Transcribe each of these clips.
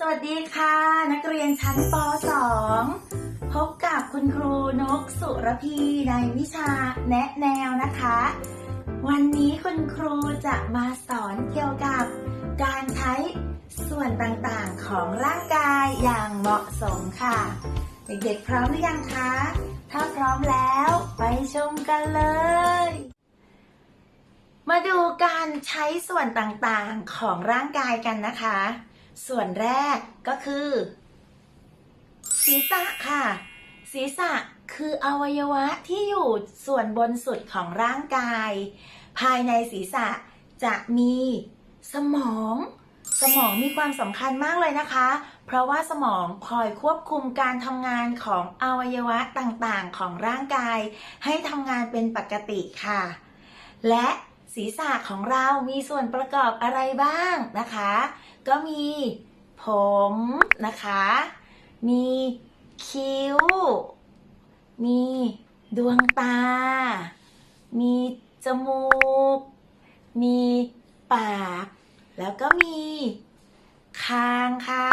สวัสดีค่ะ นักเรียนชั้นป .2 พบกับคุณครูนกสุรพีในวิชาแนะแนวนะคะ วันนี้คุณครูจะมาสอนเกี่ยวกับ การใช้ส่วนต่างๆของร่างกายอย่างเหมาะสมค่ะ เด็กๆพร้อมหรือยังคะ ถ้าพร้อมแล้วไปชมกันเลย มาดูการใช้ส่วนต่างๆของร่างกายกันนะคะ ส่วนแรกก็คือ ศีรษะค่ะ ศีรษะคืออวัยวะที่อยู่ส่วนบนสุดของร่างกาย ภายในศีรษะจะมีสมอง สมองมีความสำคัญมากเลยนะคะ เพราะว่าสมองคอยควบคุมการทำงานของอวัยวะต่างๆของร่างกาย ให้ทำงานเป็นปกติค่ะ และ ศีรษะของเรามีส่วนประกอบอะไรบ้างนะคะ ก็มีผมนะคะ มีคิ้ว มีดวงตา มีจมูก มีปาก แล้วก็มีคางค่ะ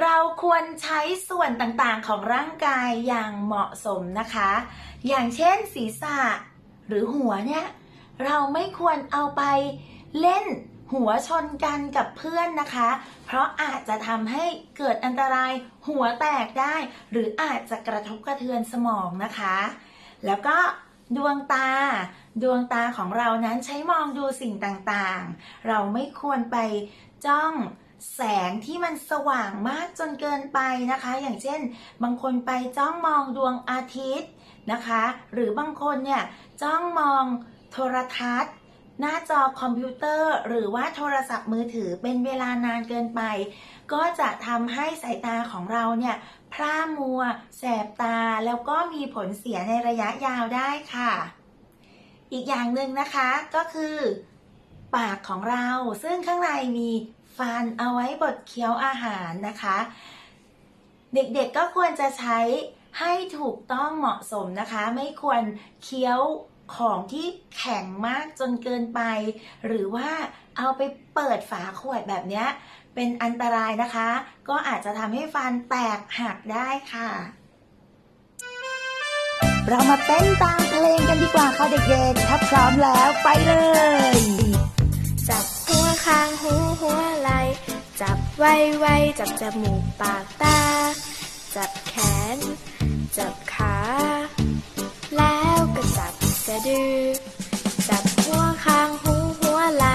เราควรใช้ส่วนต่างๆของร่างกายอย่างเหมาะสมนะคะ อย่างเช่นศีรษะ หรือหัวเนี่ย เราไม่ควรเอาไปเล่นหัวชนกันกับเพื่อนนะคะ เพราะอาจจะทำให้เกิดอันตรายหัวแตกได้ หรืออาจจะกระทบกระเทือนสมองนะคะ แล้วก็ดวงตา ดวงตาของเรานั้นใช้มองดูสิ่งต่างๆ เราไม่ควรไปจ้อง แสงที่มันสว่างมากจนเกินไปนะคะ อย่างเช่น บางคนไปจ้องมองดวงอาทิตย์นะคะ หรือบางคนเนี่ยจ้องมองโทรทัศน์ หน้าจอคอมพิวเตอร์ หรือว่าโทรศัพท์มือถือเป็นเวลานานเกินไป ก็จะทำให้สายตาของเราเนี่ยพร่ามัว แสบตาแล้วก็มีผลเสียในระยะยาวได้ค่ะ อีกอย่างหนึ่งนะคะก็คือ ปากของเราซึ่งข้างในมี ฟันเอาไว้บดเคี้ยวอาหารนะคะ เด็กๆก็ควรจะใช้ให้ถูกต้องเหมาะสมนะคะ ไม่ควรเคี้ยวของที่แข็งมากจนเกินไป หรือว่าเอาไปเปิดฝาขวดแบบนี้เป็นอันตรายนะคะ ก็อาจจะทำให้ฟันแตกหักได้ค่ะ เรามาเต้นตามเพลงกันดีกว่าค่ะเด็กๆ ถ้าพร้อมแล้วไปเลย หัวคางหูหัวไหล จับไว้ไว้จับจมูกปากตา จับแขน จับขา แล้วก็จับสะดือ จับหัวคางหูหัวไหล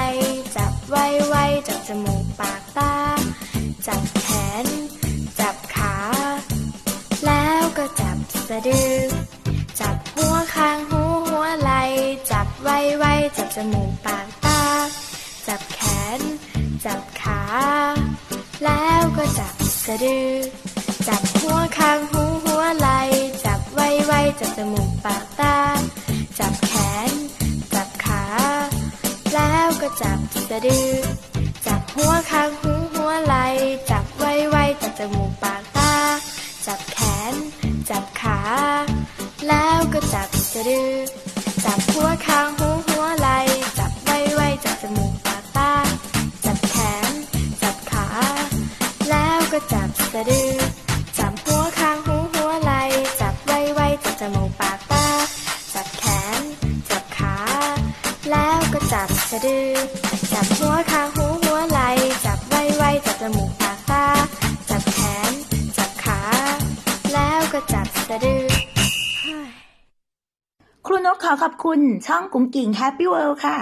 จับไว้ไว้จับจมูกปากตา จับแขน จับขา แล้วก็จับสะดือ จับหัวคางหูหัวไหล จับไว้ไว้จับจมูกปาก น จับขา แล้วก็จับสะดือ จับหัวคางหูหัวไหล จับไว้ไว้จับจมูกปากตา จับแขน จับขา แล้วก็จับสะดือ จับหัวคางหูหัวไหล จับไว้ไว้จับจมูกปากตา จับแขน จับขา แล้วก็จับสะดือ จับหัวคางหู สะดือ จับหัวคางหูหัวไหล จับไว้ไว้จับจมูกปากตา จับแขน จับขา แล้วก็จับสะดือ ครูนกขอขอบคุณ ช่องกุ้งกิ่งแฮปปี้เวิลด์ค่ะ